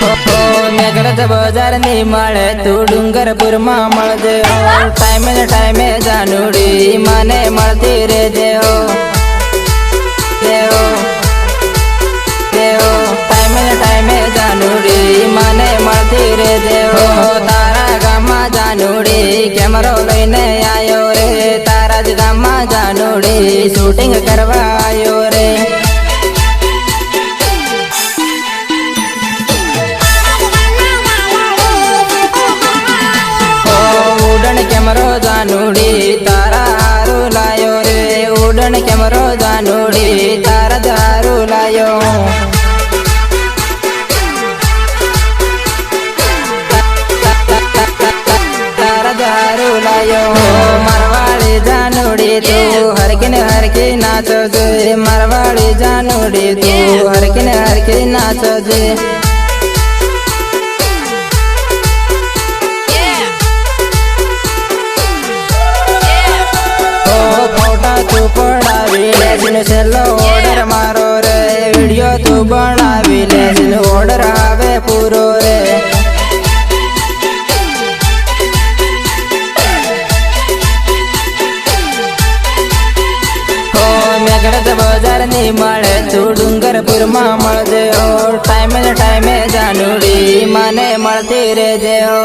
મેઘરજ બજારની મળે તું ડુંગરપુરમાં મળજે ટાઈમે ને ટાઈમે જાનુડી મને મળતી હો. દેવો દેવો ટાઈમે ને ટાઈમે જાનુડી મને મળતી હો. તારા ગામમાં જાનુડી કેમેરો લઈને આવ્યો રે. તારા જ ગામમાં જાનુડી શૂટિંગ કરવા લાયો મારવાડી જાનુડી તું. હરકીને હરકી નાચો છે મારવાડી જાનુડી તું. હરકીને હરકી નાચો છે ફોટા તું પડાવી. છેલ્લો ઓર્ડર મારો. બજારની મળે તું ડુંગરપુરમાં મળજે ટાઈમે ટાઈમે જાનુડી મને મળતી રેજે હો.